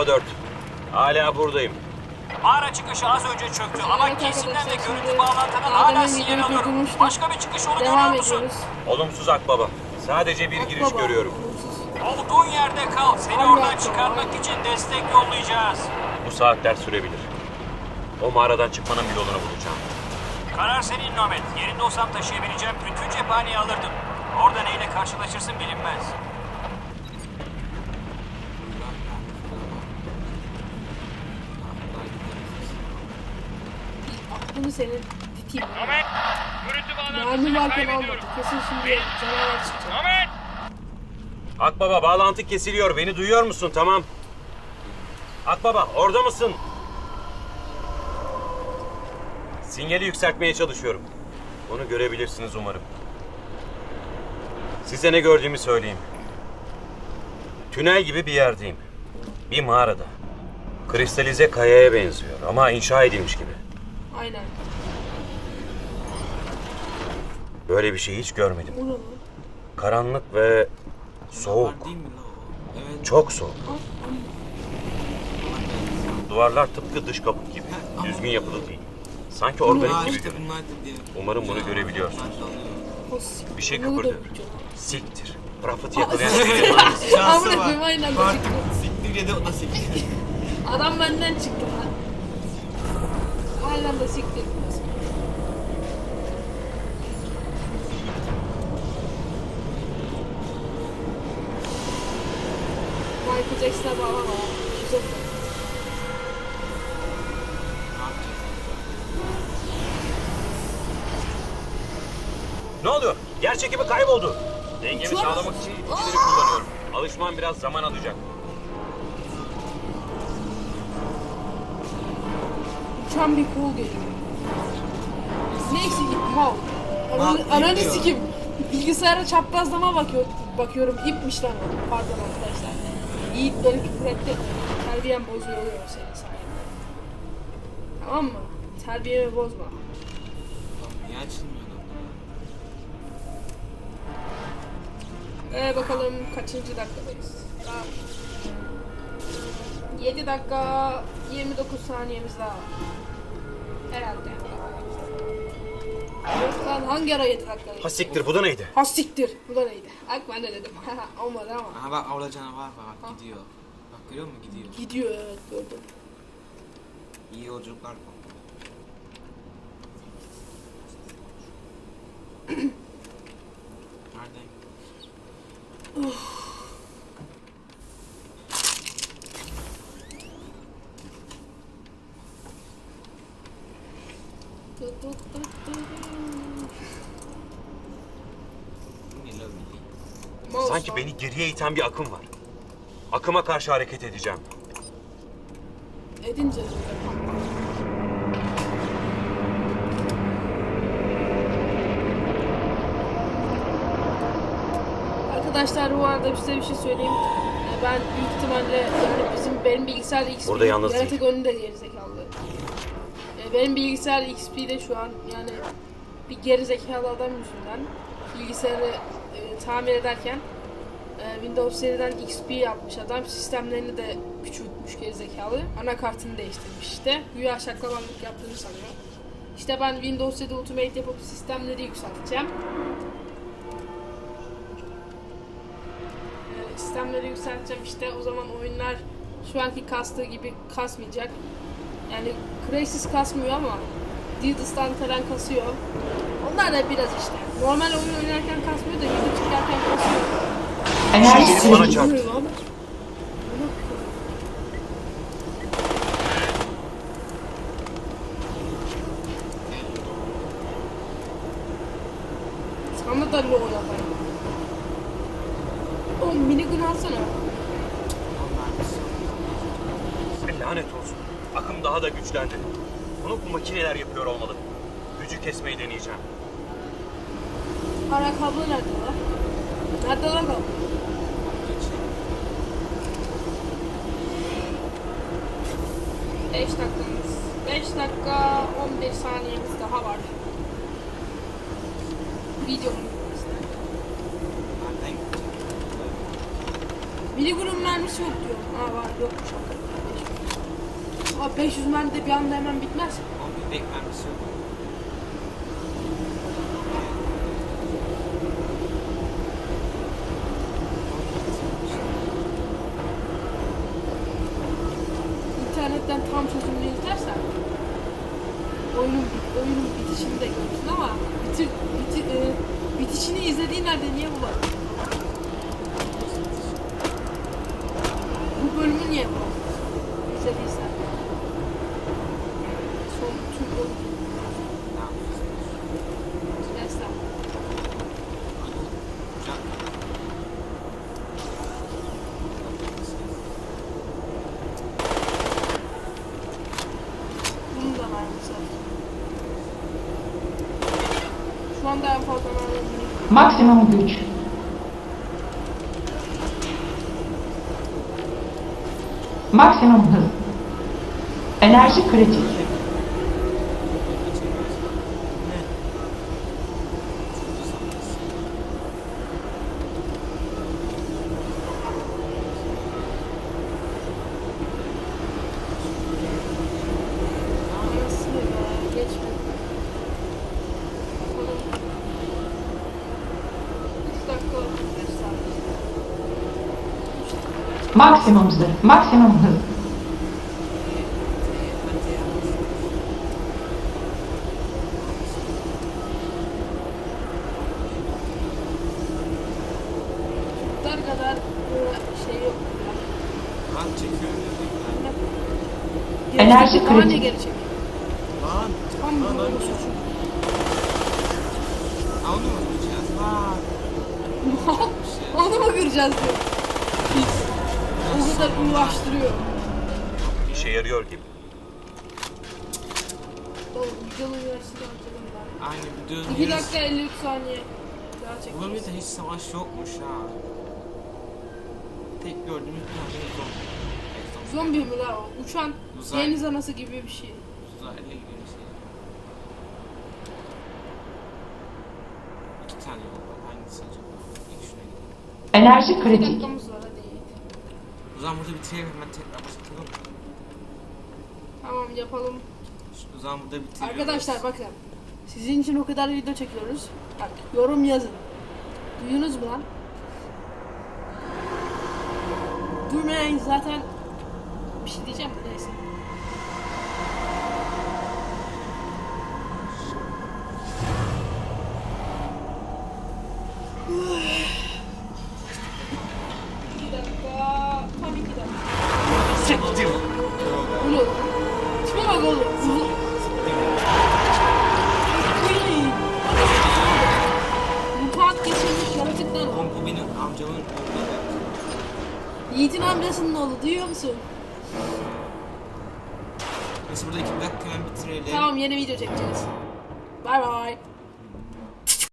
Alfa 4. Hala buradayım. Mağara çıkışı az önce çöktü ama Evet kesimden ve arkadaşlar, görüntü daha hala sinyal alıyorum. Başka bir çıkış yolu Devam görüyor musun? ediyoruz. Olumsuz Akbaba. Sadece bir Bak giriş görüyorum. Olduğun yerde kal. Seni Allah oradan Allah. çıkarmak için destek yollayacağız. Bu saatler sürebilir. O mağaradan çıkmanın bir yolunu bulacağım. Karar senin Nomet. Yerinde olsam taşıyabileceğim bütün cephaneyi alırdım. Orada neyle karşılaşırsın bilinmez. Aklını senin diteyim. Nomet! Görüntü Mermi varken almadı. Kesin şimdi canavar çıkacak. Nomet! Akbaba bağlantı kesiliyor. Beni duyuyor musun? Tamam. Akbaba orada mısın? Sinyali yükseltmeye çalışıyorum. Onu görebilirsiniz umarım. Size ne gördüğümü söyleyeyim. Tünel gibi bir yerdeyim. Bir mağarada. Kristalize kayaya benziyor ama inşa edilmiş gibi. Aynen. Böyle bir şey hiç görmedim. Bu ne lan? Karanlık ve soğuk. Değil mi o? Evet. Çok soğuk. Duvarlar tıpkı dış kapı gibi. Düzgün yapılı değil. Sanki organik gibi işte görünüyor. bunlar da diye. Umarım bunu görebiliyorsunuz. O Bir şey bunu da yapacağım. Siktir. Rafıt'ı yakalayan şey. Şansı Amına var. koyayım, aynen Bak, siktir. siktir yedi o da siktir. Adam benden çıktı de siktir. Michael Jackson'a bağlama. Ne oluyor? Yer çekimi kayboldu. Dengemi sağlamak için ipleri kullanıyorum. Alışmam biraz zaman alacak. Uçan bir kol geliyor. Neyse wow. Ne Ananı, yapayım ananı sikim. Bilgisayara çaprazlama bakıyor, bakıyorum. İpmiş lan o. Pardon arkadaşlar. Yiğit beni küfür etti. Terbiyem bozuluyor senin sayende. Tamam mı? Terbiyemi bozma. Lan Niye açılmıyor lan? Ee bakalım kaçıncı dakikadayız? Daha 7 dakika 29 saniyemiz daha var. Herhalde. Yok lan hangi ara 7 dakikadayız? Ha siktir bu da neydi? Ha siktir. Bu da neydi? Bak ben de dedim. Olmadı ama. Aha bak canavar var bak gidiyor. Bak görüyor musun gidiyor. Gidiyor evet gördüm. İyi yolculuklar. Nerede? Tut, tut, tut, tut. Bu ne la öyle? Mouse Sanki beni geriye iten bir akım var. Akıma karşı hareket edeceğim. Edince Arkadaşlar bu arada size bir şey söyleyeyim. Ee, Ben büyük ihtimalle yani bizim benim bilgisayar XP Burada yalnız yaratık önünde gerizekalı. Ee, Benim bilgisayar XP'de şu an yani bir gerizekalı adam yüzünden bilgisayarı tamir ederken e, Windows seriden XP yapmış adam sistemlerini de küçültmüş gerizekalı. Anakartını değiştirmiş işte. Güya şaklabanlık yaptığını sanıyor. İşte ben Windows 7 Ultimate yapıp sistemleri yükselteceğim. Ee, sistemleri yükselteceğim işte o zaman oyunlar şu anki kastığı gibi kasmayacak. Yani Crysis kasmıyor ama Didus'tan falan kasıyor. Onlar da biraz işte. Normal oyun oynarken kasmıyor da video çıkarken kasıyor. Bana çarptı. Oluyor lan. Sana da low yapayım. Oğlum minigun alsana. Lanet olsun. Akım daha da güçlendi. Bunu bu makineler yapıyor olmalı. Gücü kesmeyi deneyeceğim. Ara kablo nerede lan? Nerede lan kablo? Beş dakikamız. 5 dakika 11 saniyemiz daha var. Videonun? Minigunun mermisi yok diyor. Ha var yokmuş hakikaten. Abi 500 mermi de bir anda hemen bitmez. Ama bir beklenmesi yok. İnternetten tam çözümünü izlersen oyunun oyunun bitişini de görürsün ama bitir, biti, e, bitişini izlediğin halde niye bulamıyorsun? Bu bölümü niye bulamıyorsun? İzlediysen. Son tüm bölüm. Ne yapıyorsun? Neyse. Uçak. Bunu da var mesela. Şu anda en fazla mermi Maksimum güç. Maksimum hız. Enerji kritik. Geçmedi. Bakalım. Üç dakika oldu. Beş saat. Üç dakika. Maksimum zırh. Maksimum hız. Kadar şey yok. Enerji lan. suçum. Ha, Onu mu yapacağız? Lan. Onu mu diyor. O kadar uğraştırıyor. İşe yarıyor gibi. Oğlum videonun yarısını harcadım ben. Aynı videonun 2 yarısı- dakika 53 saniye. Daha Bu çekeceğiz. bölümde hiç savaş yokmuş ha. Tek gördüğümüz bir tane zombi. Evet, Zombi mi la o? Uçan Uzay. deniz anası gibi bir şey. Uzaylı gibi bir şey. İki tane yol var. Hangisi acaba? İlk şuna gidelim. Enerji 2 kritik. dakikamız var. O zaman burada bitirelim hemen tekrar başlatalım. Tamam yapalım. O zaman burada bitiriyoruz. Arkadaşlar bakın. Sizin için o kadar video çekiyoruz. Bak yorum yazın. Duyunuz mu lan? Durmayın zaten bir şey diyeceğim de neyse. Amcamın oğlu. Yiğit'in amcasının oğlu duyuyor musun? Neyse burada iki dakika hemen bitirelim. Tamam yeni video çekeceğiz. Bay bay.